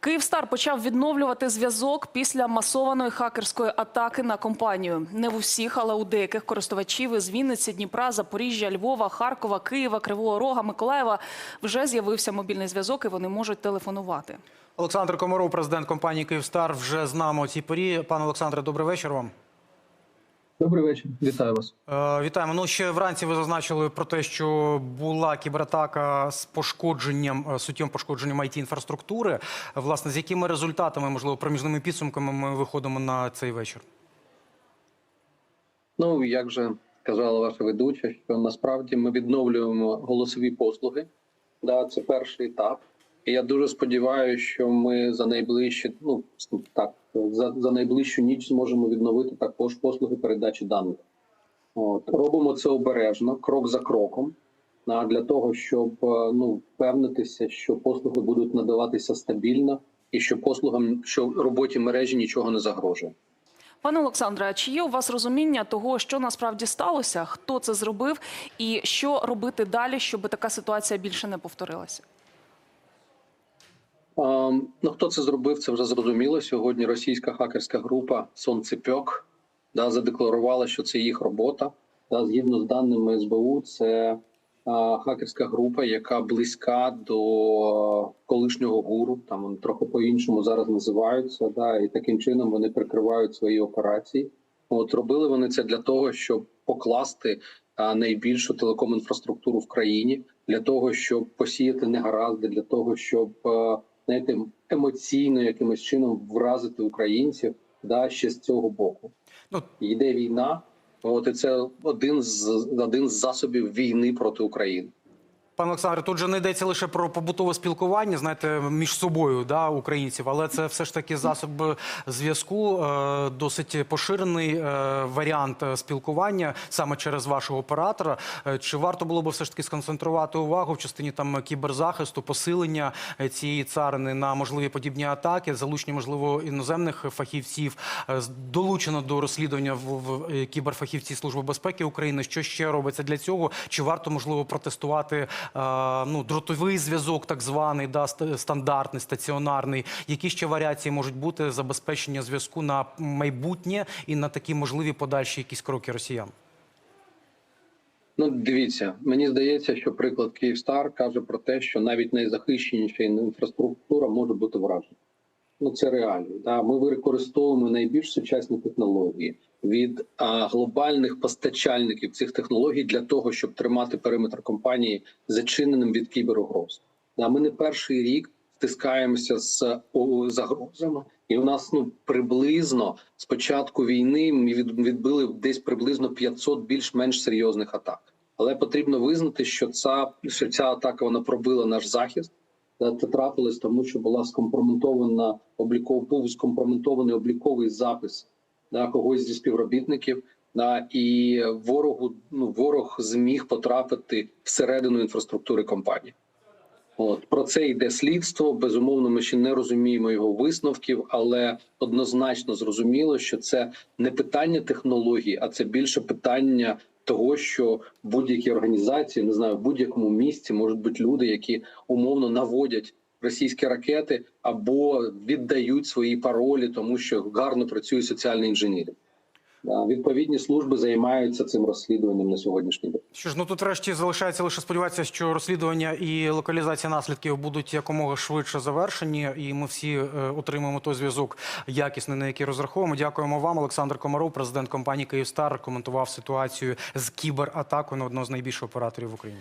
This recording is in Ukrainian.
Київстар почав відновлювати зв'язок після масованої хакерської атаки на компанію. Не в усіх, але у деяких користувачів із Вінниці, Дніпра, Запоріжжя, Львова, Харкова, Києва, Кривого Рога, Миколаєва вже з'явився мобільний зв'язок і вони можуть телефонувати. Олександр Комаров, президент компанії Київстар, вже з нами у цій порі. Пане Олександре, добрий вечір вам. Добрий вечір, вітаю вас. Е, вітаємо. Ну ще вранці ви зазначили про те, що була кібератака з пошкодженням е, суттєвим пошкодженням it інфраструктури. Власне, з якими результатами, можливо, проміжними підсумками ми виходимо на цей вечір? Ну як вже казала ваша ведуча, що насправді ми відновлюємо голосові послуги. Да, це перший етап. І я дуже сподіваюся, що ми за найближчі, ну так, за, за найближчу ніч зможемо відновити також послуги передачі даних. От робимо це обережно, крок за кроком. А для того, щоб е, ну впевнитися, що послуги будуть надаватися стабільно, і що послугам, що роботі мережі нічого не загрожує. Пане Олександре, чи є у вас розуміння того, що насправді сталося, хто це зробив, і що робити далі, щоб така ситуація більше не повторилася? А, ну, хто це зробив, це вже зрозуміло. Сьогодні російська хакерська група Сонцепьок да, задекларувала, що це їх робота. Да, згідно з даними СБУ, це а, хакерська група, яка близька до колишнього гуру. Там вони трохи по-іншому зараз називаються. Да, і таким чином вони прикривають свої операції. От робили вони це для того, щоб покласти а, найбільшу телеком-інфраструктуру в країні, для того, щоб посіяти негаразди, для того, щоб е, знаєте, емоційно якимось чином вразити українців да, ще з цього боку. Ну Йде війна, от і це один з один з засобів війни проти України. Пане Олександре, тут же не йдеться лише про побутове спілкування, знаєте, між собою да, українців, але це все ж таки засоб зв'язку, е, досить поширений е, варіант спілкування саме через вашого оператора. Е, Чи варто було би все ж таки сконцентрувати увагу в частині там кіберзахисту, посилення цієї царини на можливі подібні атаки, залучення можливо іноземних фахівців, долучено до розслідування в, кіберфахівці Служби безпеки України? Що ще робиться для цього? Чи варто можливо протестувати ну дротовий зв'язок, так званий, да стандартний, стаціонарний? Які ще варіації можуть бути забезпечення зв'язку на майбутнє і на такі можливі подальші якісь кроки росіян? Ну, дивіться, мені здається, що приклад Київстар каже про те, що навіть найзахищеніша інфраструктура може бути вражена. Ну це реалії. Да? Ми використовуємо найбільш сучасні технології від а, глобальних постачальників цих технологій для того, щоб тримати периметр компанії зачиненим від кіберугроз. Да? Ми не перший рік стискаємося з загрозами, і у нас ну приблизно з початку війни ми від- відбили десь приблизно 500 більш-менш серйозних атак. Але потрібно визнати, що ця, що ця атака вона пробила наш захист. Це трапилось тому, що була скомпрометована обліков, був скомпрометований обліковий запис да, когось зі співробітників. Да, і ворогу ну ворог зміг потрапити всередину інфраструктури компанії. От про це йде слідство. Безумовно, ми ще не розуміємо його висновків, але однозначно зрозуміло, що це не питання технологій, а це більше питання того, що будь-які організації, не знаю, в будь-якому місці можуть бути люди, які умовно наводять російські ракети або віддають свої паролі, тому що гарно працює соціальний інженерів. Відповідні служби займаються цим розслідуванням на сьогоднішній день. Що ж, ну тут врешті залишається лише сподіватися, що розслідування і локалізація наслідків будуть якомога швидше завершені, і ми всі е, отримаємо той зв'язок якісний, на який розраховуємо. Дякуємо вам, Олександр Комаров, президент компанії Київстар, коментував ситуацію з кібератакою на одного з найбільших операторів в Україні.